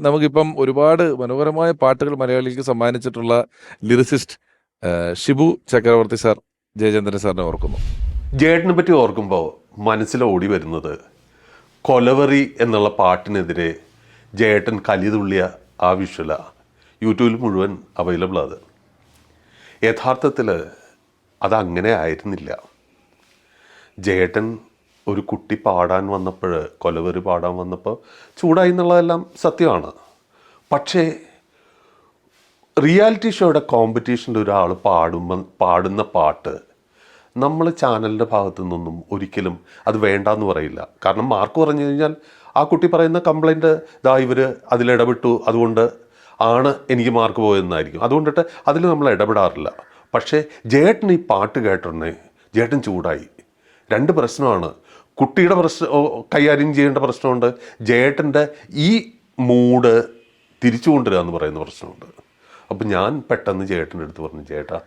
നമുക്കിപ്പം ഒരുപാട് മനോഹരമായ പാട്ടുകൾ മലയാളിക്ക് സമ്മാനിച്ചിട്ടുള്ള ലിറിസിസ്റ്റ് ഷിബു ചക്രവർത്തി സാർ ജയചന്ദ്രൻ സാറിനെ ഓർക്കുന്നു. ജേട്ടനെ പറ്റി ഓർക്കുമ്പോൾ മനസ്സിൽ ഓടി വരുന്നത് കൊലവറി എന്നുള്ള പാട്ടിനെതിരെ ജേട്ടൻ കലിതുള്ളിയ ആ വിഷ്വല. യൂട്യൂബിൽ മുഴുവൻ അവൈലബിൾ അത്. യഥാർത്ഥത്തിൽ അതങ്ങനെ ആയിരുന്നില്ല. ജേട്ടൻ ഒരു കുട്ടി പാടാൻ വന്നപ്പോൾ കൊലവറി പാടാൻ വന്നപ്പോൾ ചൂടായി എന്നുള്ളതെല്ലാം സത്യമാണ്. പക്ഷേ റിയാലിറ്റി ഷോയുടെ കോമ്പറ്റീഷനിൽ ഒരാൾ പാടുമ്പോൾ പാടുന്ന പാട്ട് നമ്മൾ ചാനലിന്റെ ഭാഗത്തു നിന്നൊന്നും ഒരിക്കലും അത് വേണ്ടാന്ന് പറയില്ല. കാരണം മാർക്ക് പറഞ്ഞു കഴിഞ്ഞാൽ ആ കുട്ടി പറയുന്ന കംപ്ലൈന്റ് ഇതാ ഇവർ അതിലിടപെട്ടു അതുകൊണ്ട് ആണ് എനിക്ക് മാർക്ക് പോയെന്നായിരിക്കും അതുകൊണ്ടിട്ട് അതിൽ നമ്മൾ ഇടപെടാറില്ല. പക്ഷേ ജേട്ടൻ ഈ പാട്ട് കേട്ടുടനെ ജേട്ടൻ ചൂടായി. രണ്ട് പ്രശ്നമാണ്. കുട്ടിയുടെ പ്രശ്നം കൈകാര്യം ചെയ്യേണ്ട പ്രശ്നമുണ്ട്. ജേട്ടന്റെ ഈ മൂഡ് തിരിച്ചു കൊണ്ടുവരിക എന്ന് പറയുന്ന പ്രശ്നമുണ്ട്. അപ്പം ഞാൻ പെട്ടെന്ന് ചേട്ടന്റെ അടുത്ത് പറഞ്ഞു ചേട്ടാ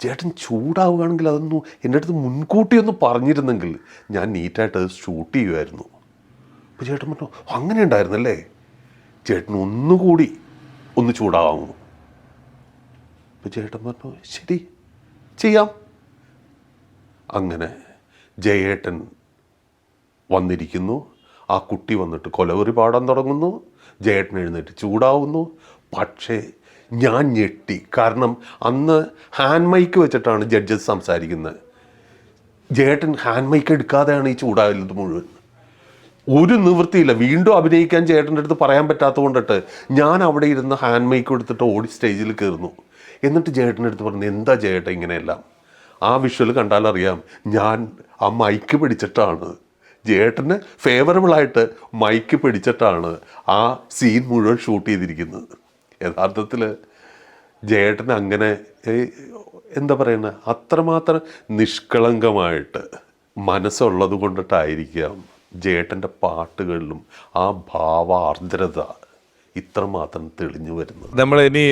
ചേട്ടൻ ചൂടാവുകയാണെങ്കിൽ അതൊന്നും എന്റെ അടുത്ത് മുൻകൂട്ടി ഒന്ന് പറഞ്ഞിരുന്നെങ്കിൽ ഞാൻ നീറ്റായിട്ട് അത് ഷൂട്ട് ചെയ്യുമായിരുന്നു. അപ്പോൾ ചേട്ടൻ പറഞ്ഞു അങ്ങനെ ഉണ്ടായിരുന്നല്ലേ? ചേട്ടൻ ഒന്നുകൂടി ഒന്ന് ചൂടാവാമോ? അപ്പോൾ ചേട്ടൻ പറഞ്ഞു ശരി ചെയ്യാം. അങ്ങനെ ജയേട്ടൻ വന്നിരിക്കുന്നു. ആ കുട്ടി വന്നിട്ട് കൊലവറി പാടാൻ തുടങ്ങുന്നു. ജയേട്ടൻ എഴുന്നേറ്റ് ചൂടാവുന്നു. പക്ഷേ ഞാൻ ഞെട്ടി. കാരണം അന്ന് ഹാൻഡ് മൈക്ക് വെച്ചിട്ടാണ് ജഡ്ജസ് സംസാരിക്കുന്നത്. ജയേട്ടൻ ഹാൻഡ് മൈക്ക് എടുക്കാതെയാണ് ഈ ചൂടാവുന്നത് മുഴുവൻ. ഒരു നിവൃത്തിയില്ല. വീണ്ടും അഭിനയിക്കാൻ ചേട്ടന്റെ അടുത്ത് പറയാൻ പറ്റാത്ത കൊണ്ടിട്ട് ഞാൻ അവിടെ ഇരുന്ന് ഹാൻഡ് മൈക്ക് എടുത്തിട്ട് ഓടി സ്റ്റേജിൽ കയറുന്നു. എന്നിട്ട് ചേട്ടന്റെ അടുത്ത് പറഞ്ഞു എന്താ ചേട്ടൻ ഇങ്ങനെയെല്ലാം? ആ വിഷ്വൽ കണ്ടാൽ അറിയാം. ഞാൻ ആ മൈക്ക് പിടിച്ചിട്ടാണ്. ജേട്ടന് ഫേവറബിളായിട്ട് മൈക്ക് പിടിച്ചിട്ടാണ് ആ സീൻ മുഴുവൻ ഷൂട്ട് ചെയ്തിരിക്കുന്നത്. യഥാർത്ഥത്തിൽ ജേട്ടൻ അങ്ങനെ എന്താ പറയുന്നത് അത്രമാത്രം നിഷ്കളങ്കമായിട്ട് മനസ്സുള്ളത് കൊണ്ടിട്ടായിരിക്കാം ജേട്ടന്റെ പാട്ടുകളിലും ആ ഭാവാർദ്രത ഇത്രമാത്രം തെളിഞ്ഞു വരുന്നത്. നമ്മൾ ഇനി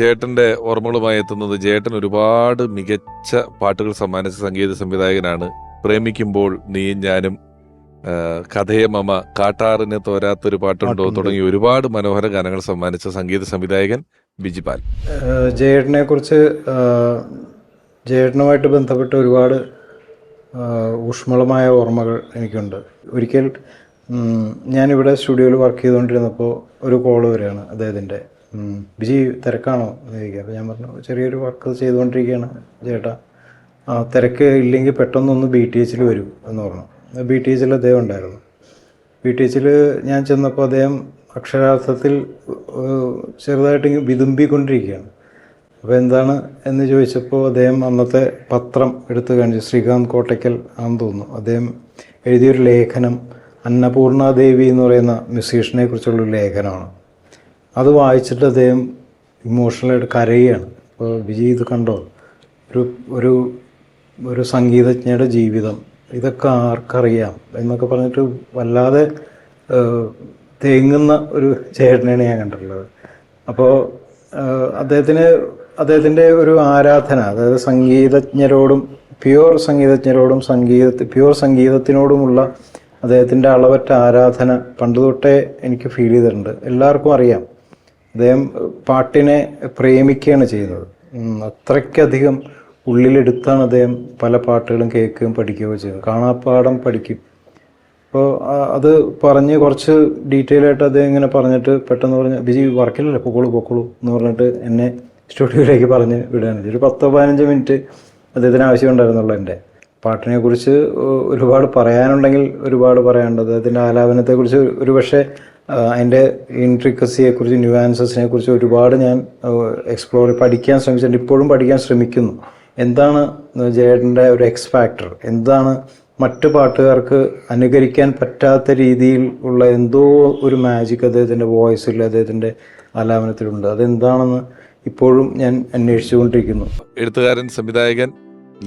ജേട്ടന്റെ ഓർമ്മകളുമായി എത്തുന്നത് ജേട്ടൻ ഒരുപാട് മികച്ച പാട്ടുകൾ സമ്മാനിച്ച സംഗീത സംവിധായകനാണ്. പ്രേമിക്കുമ്പോൾ നീയും ഞാനും കഥയെ മമ കാട്ടാറിന് തോരാത്തൊരു പാട്ടുണ്ടോ തുടങ്ങി ഒരുപാട് മനോഹര ഗാനങ്ങൾ സമ്മാനിച്ച സംഗീത സംവിധായകൻ ബിജിപാൽ ജയേട്ടനെ കുറിച്ച് ജയേട്ടനുമായിട്ട് ബന്ധപ്പെട്ട ഒരുപാട് ഊഷ്മളമായ ഓർമ്മകൾ എനിക്കുണ്ട്. ഒരിക്കൽ ഞാനിവിടെ സ്റ്റുഡിയോയിൽ വർക്ക് ചെയ്തുകൊണ്ടിരുന്നപ്പോൾ ഒരു കോൾ വരികയാണ് അദ്ദേഹത്തിന്റെ ബിജി തിരക്കാണോ എന്ന് ചോദിക്കുക. അപ്പോൾ ഞാൻ പറഞ്ഞു ചെറിയൊരു വർക്ക് ചെയ്തുകൊണ്ടിരിക്കുകയാണ് ചേട്ടാ. ആ തിരക്ക് ഇല്ലെങ്കിൽ പെട്ടെന്നൊന്ന് ബി ടി എച്ചിൽ വരൂ എന്ന് പറഞ്ഞു. ബി ടി എച്ചിൽ അദ്ദേഹം ഉണ്ടായിരുന്നു. ബി ടി എച്ചിൽ ഞാൻ ചെന്നപ്പോൾ അദ്ദേഹം അക്ഷരാർത്ഥത്തിൽ ചെറുതായിട്ട് വിതുമ്പിക്കൊണ്ടിരിക്കുകയാണ്. അപ്പോൾ എന്താണ് എന്ന് ചോദിച്ചപ്പോൾ അദ്ദേഹം അന്നത്തെ പത്രം എടുത്തു കാണിച്ചു. ശ്രീകാന്ത് കോട്ടയ്ക്കൽ ആണെന്ന് തോന്നുന്നു. അദ്ദേഹം എഴുതിയൊരു ലേഖനം അന്നപൂർണ ദേവി എന്ന് പറയുന്ന മ്യൂസീഷ്യനെ കുറിച്ചുള്ള ലേഖനമാണ്. അത് വായിച്ചിട്ട് അദ്ദേഹം ഇമോഷണലായിട്ട് കരയുകയാണ് അപ്പോൾ വിജയ് ഇത് കണ്ടോ? ഒരു ഒരു ഒരു സംഗീതജ്ഞയുടെ ജീവിതം. ഇതൊക്കെ ആർക്കറിയാം എന്നൊക്കെ പറഞ്ഞിട്ട് വല്ലാതെ തേങ്ങുന്ന ഒരു ചേട്ടനെയാണ് ഞാൻ കണ്ടിട്ടുള്ളത്. അപ്പോൾ അദ്ദേഹത്തിന് അദ്ദേഹത്തിന്റെ ഒരു ആരാധന അതായത് സംഗീതജ്ഞരോടും പ്യുവർ സംഗീതജ്ഞരോടും സംഗീത പ്യുവർ സംഗീതത്തിനോടുമുള്ള അദ്ദേഹത്തിന്റെ അളവറ്റ ആരാധന പണ്ട് തൊട്ടേ എനിക്ക് ഫീൽ ചെയ്തിട്ടുണ്ട്. എല്ലാവർക്കും അറിയാം. അദ്ദേഹം പാട്ടിനെ പ്രേമിക്കുകയാണ് ചെയ്യുന്നത് അത്രയ്ക്കധികം ഉള്ളിലെടുത്താണ് അദ്ദേഹം പല പാട്ടുകളും കേൾക്കുകയും പഠിക്കുകയോ ചെയ്യുന്നത് കാണാപ്പാടം പഠിക്കും. അപ്പോൾ അത് പറഞ്ഞ് കുറച്ച് ഡീറ്റെയിൽ ആയിട്ട് അദ്ദേഹം ഇങ്ങനെ പറഞ്ഞിട്ട് പെട്ടെന്ന് പറഞ്ഞ് ബിജി വർക്കിലല്ലേ? പൊക്കോളൂ പൊക്കോളൂ എന്ന് പറഞ്ഞിട്ട് എന്നെ സ്റ്റുഡിയോയിലേക്ക് പറഞ്ഞ് വിടുകയാണ് ഒരു പത്തോ പതിനഞ്ച് മിനിറ്റ് അദ്ദേഹത്തിന് ആവശ്യമുണ്ടായിരുന്നുള്ളൂ എന്റെ. പാട്ടിനെ കുറിച്ച് ഒരുപാട് പറയാനുണ്ടെങ്കിൽ ഒരുപാട് പറയാനുണ്ട്. അദ്ദേഹത്തിന്റെ ആലാപനത്തെക്കുറിച്ച് ഒരു പക്ഷേ അതിന്റെ ഇൻട്രിക്കസിയെക്കുറിച്ച് ന്യൂആൻസസിനെ കുറിച്ച് ഒരുപാട് ഞാൻ എക്സ്പ്ലോർ പഠിക്കാൻ ശ്രമിച്ചിട്ടുണ്ട്. ഇപ്പോഴും പഠിക്കാൻ ശ്രമിക്കുന്നു. എന്താണ് ജയേട്ടന്റെ ഒരു എക്സ് ഫാക്ടർ എന്താണ് മറ്റ് പാട്ടുകാർക്ക് അനുകരിക്കാൻ പറ്റാത്ത രീതിയിൽ ഉള്ള എന്തോ ഒരു മാജിക് അദ്ദേഹത്തിന്റെ വോയിസിൽ അദ്ദേഹത്തിന്റെ ആലാപനത്തിലുണ്ട്. അതെന്താണെന്ന് ഇപ്പോഴും ഞാൻ അന്വേഷിച്ചുകൊണ്ടിരിക്കുന്നു. എഴുത്തുകാരൻ സംവിധായകൻ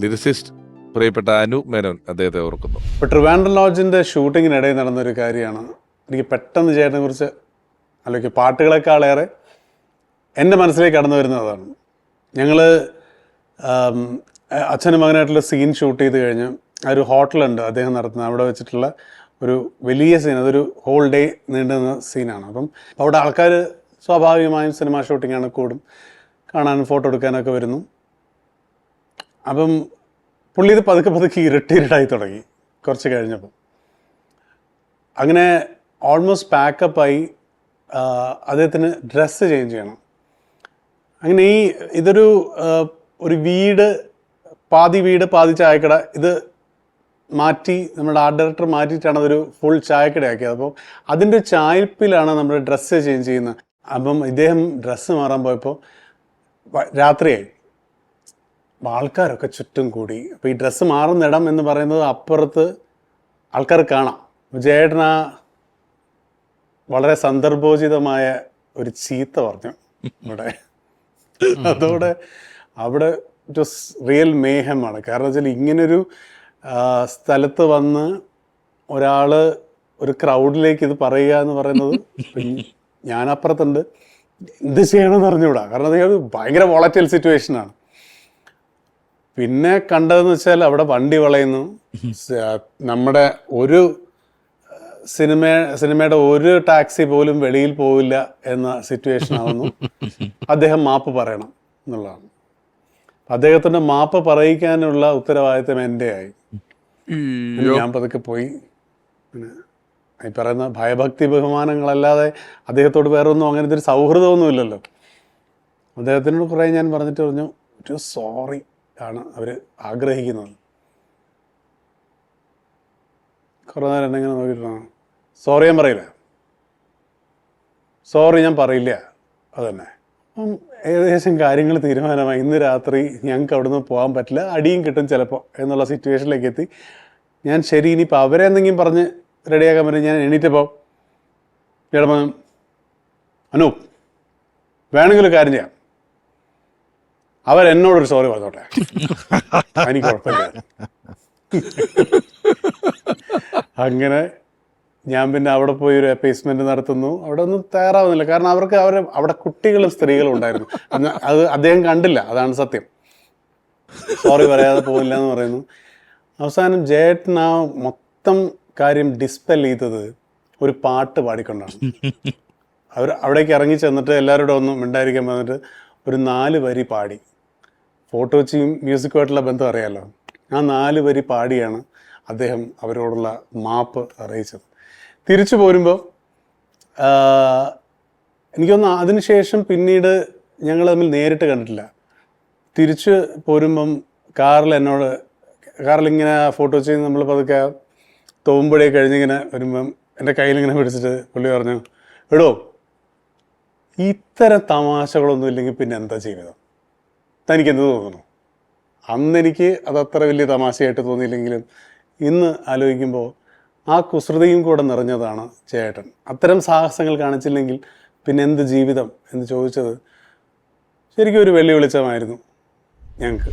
ലിറിസിസ്റ്റ് പ്രിയപ്പെട്ട അനു മേനോൻ അദ്ദേഹത്തെ ഓർക്കുന്നു. ഇപ്പോൾ ട്രിവാൻഡ്രം ലോഡ്ജിന്റെ ഷൂട്ടിങ്ങിനിടയിൽ നടന്നൊരു കാര്യമാണ്. എനിക്ക് പെട്ടെന്ന് ചേട്ടനെ കുറിച്ച് അല്ലെങ്കിൽ പാട്ടുകളെക്കാളേറെ എന്റെ മനസ്സിലേക്ക് കടന്നു വരുന്നതാണ്. ഞങ്ങൾ അച്ഛനും മകനായിട്ടുള്ള സീൻ ഷൂട്ട് ചെയ്ത് കഴിഞ്ഞ് ഒരു ഹോട്ടലുണ്ട് അദ്ദേഹം നടത്തുന്നത് അവിടെ വെച്ചിട്ടുള്ള ഒരു വലിയ സീൻ അതൊരു ഹോൾ ഡേ നീണ്ടുന്ന സീനാണ് അപ്പം അവിടെ ആൾക്കാർ സ്വാഭാവികമായും സിനിമ ഷൂട്ടിങ്ങാണ് കൂടും. കാണാനും ഫോട്ടോ എടുക്കാനൊക്കെ വരുന്നു. അപ്പം പുള്ളി ഇത് പതുക്കെ പതുക്കെ ഇരട്ടിരട്ടായി തുടങ്ങി. കുറച്ച് കഴിഞ്ഞപ്പോൾ അങ്ങനെ ഓൾമോസ്റ്റ് പാക്കപ്പായി അദ്ദേഹത്തിന് ഡ്രസ്സ് ചേഞ്ച് ചെയ്യണം. അങ്ങനെ ഈ ഇതൊരു ഒരു വീട് പാതി വീട് പാതി ചായക്കട ഇത് മാറ്റി നമ്മുടെ ആർട്ട് ഡയറക്ടർ മാറ്റിയിട്ടാണ് അതൊരു ഫുൾ ചായക്കടയാക്കിയത്. അപ്പോൾ അതിന്റെ ചായപ്പിലാണ് നമ്മൾ ഡ്രസ്സ് ചേഞ്ച് ചെയ്യുന്നത്. അപ്പം ഇദ്ദേഹം ഡ്രസ്സ് മാറാൻ പോയപ്പോൾ രാത്രിയായി. ആൾക്കാരൊക്കെ ചുറ്റും കൂടി. അപ്പോൾ ഈ ഡ്രസ്സ് മാറുന്ന ഇടം എന്ന് പറയുന്നത് അപ്പുറത്ത് ആൾക്കാർ കാണാം. ജയേട്ടൻ ആ വളരെ സന്ദർഭോചിതമായ ഒരു ചീത്ത പറഞ്ഞു. ഇവിടെ. അതോടെ അവിടെ റിയൽ മേഹമാണ് കാരണം വെച്ചാൽ ഇങ്ങനൊരു സ്ഥലത്ത് വന്ന് ഒരാൾ ഒരു ക്രൗഡിലേക്ക് ഇത് പറയുക എന്ന് പറയുന്നത് ഞാനപ്പുറത്തുണ്ട്. എന്ത് ചെയ്യണമെന്ന് അറിഞ്ഞുകൂടാ. കാരണം അത് ഭയങ്കര വോളറ്റൈൽ സിറ്റുവേഷനാണ് പിന്നെ കണ്ടതെന്ന് വെച്ചാൽ അവിടെ വണ്ടി വളയുന്നു. നമ്മുടെ ഒരു സിനിമ സിനിമയുടെ ഒരു ടാക്സി പോലും വെളിയിൽ പോവില്ല എന്ന സിറ്റുവേഷൻ ആവുന്നു. അദ്ദേഹം മാപ്പ് പറയണം എന്നുള്ളതാണ്. അദ്ദേഹത്തിന്റെ മാപ്പ് പറയിക്കാനുള്ള ഉത്തരവാദിത്തം എന്റെ ആയി ഞാൻ പതുക്കെ പോയി. പിന്നെ ഈ പറയുന്ന ഭയഭക്തി ബഹുമാനങ്ങളല്ലാതെ അദ്ദേഹത്തോട് വേറെ ഒന്നും അങ്ങനത്തെ ഒരു സൗഹൃദമൊന്നും ഇല്ലല്ലോ അദ്ദേഹത്തിനോട് കുറേ ഞാൻ പറഞ്ഞിട്ട് പറഞ്ഞു സോറി ആണ് അവർ ആഗ്രഹിക്കുന്നത്. കുറേ നേരം എന്തെങ്കിലും നോക്കിയിട്ടാണ് സോറി ഞാൻ പറയില്ല. സോറി ഞാൻ പറയില്ല. അതന്നെ. അപ്പം ഏകദേശം കാര്യങ്ങൾ തീരുമാനമായി. ഇന്ന് രാത്രി ഞങ്ങൾക്ക് അവിടുന്ന് പോകാൻ പറ്റില്ല. അടിയും കിട്ടും ചിലപ്പോൾ എന്നുള്ള സിറ്റുവേഷനിലേക്ക് എത്തി. ഞാൻ ശരി ഇനിയിപ്പോൾ അവരെ എന്തെങ്കിലും പറഞ്ഞ് റെഡിയാക്കാൻ പറ്റും. ഞാൻ എണീറ്റപ്പോൾ ഇടമ അനൂപ് വേണമെങ്കിൽ ഒരു കാര്യം ചെയ്യാം. അവരെന്നോടൊരു സോറി പറഞ്ഞോട്ടെ? എനിക്ക് കുഴപ്പമില്ല അങ്ങനെ ഞാൻ പിന്നെ അവിടെ പോയി ഒരു അപ്പേസ്മെന്റ് നടത്തുന്നു. അവിടെ ഒന്നും തയ്യാറാവുന്നില്ല. കാരണം അവർക്ക് അവർ അവിടെ കുട്ടികളും സ്ത്രീകളും ഉണ്ടായിരുന്നു. അത് അദ്ദേഹം കണ്ടില്ല. അതാണ് സത്യം. സോറി പറയാതെ പോകില്ല എന്ന് പറയുന്നു. അവസാനം ജേട്ടൻ ആ മൊത്തം കാര്യം ഡിസ്പെൽ ചെയ്തത് ഒരു പാട്ട് പാടിക്കൊണ്ടാണ്. അവർ അവിടേക്ക് ഇറങ്ങി ചെന്നിട്ട് എല്ലാവരോടും ഒന്നും മിണ്ടായിരിക്കാൻ വന്നിട്ട് ഒരു നാല് വരി പാടി. ഫോട്ടോ വെച്ചും മ്യൂസിക്കുമായിട്ടുള്ള ബന്ധം അറിയാമല്ലോ ആ നാല് വരി പാടിയാണ് അദ്ദേഹം അവരോടുള്ള മാപ്പ് അറിയിച്ചത്. തിരിച്ചു പോരുമ്പോൾ എനിക്കൊന്ന് അതിനുശേഷം പിന്നീട് ഞങ്ങൾ തമ്മിൽ നേരിട്ട് കണ്ടിട്ടില്ല. തിരിച്ച് പോരുമ്പം കാറിൽ എന്നോട് കാറിൽ ഇങ്ങനെ ഫോട്ടോ ചെയ്ത് നമ്മൾ പതുക്കെ തോമ്പുഴയെ കഴിഞ്ഞിങ്ങനെ വരുമ്പം എന്റെ കയ്യിലിങ്ങനെ പിടിച്ചിട്ട് പുള്ളി പറഞ്ഞു എടോ ഇത്തരം തമാശകളൊന്നും ഇല്ലെങ്കിൽ പിന്നെ എന്താ ജീവിതം? തനിക്ക് എന്ത് തോന്നുന്നു? അന്ന് എനിക്ക് അത് അത്ര വലിയ തമാശയായിട്ട് തോന്നിയില്ലെങ്കിലും ഇന്ന് ആലോചിക്കുമ്പോൾ ആ കുസൃതിയും കൂടെ നിറഞ്ഞതാണ് ചേട്ടൻ. അത്തരം സാഹസങ്ങൾ കാണിച്ചില്ലെങ്കിൽ പിന്നെ എന്ത് ജീവിതം എന്ന് ചോദിച്ചത് ശരിക്കും ഒരു വെല്ലുവിളിച്ചമായിരുന്നു ഞങ്ങൾക്ക്.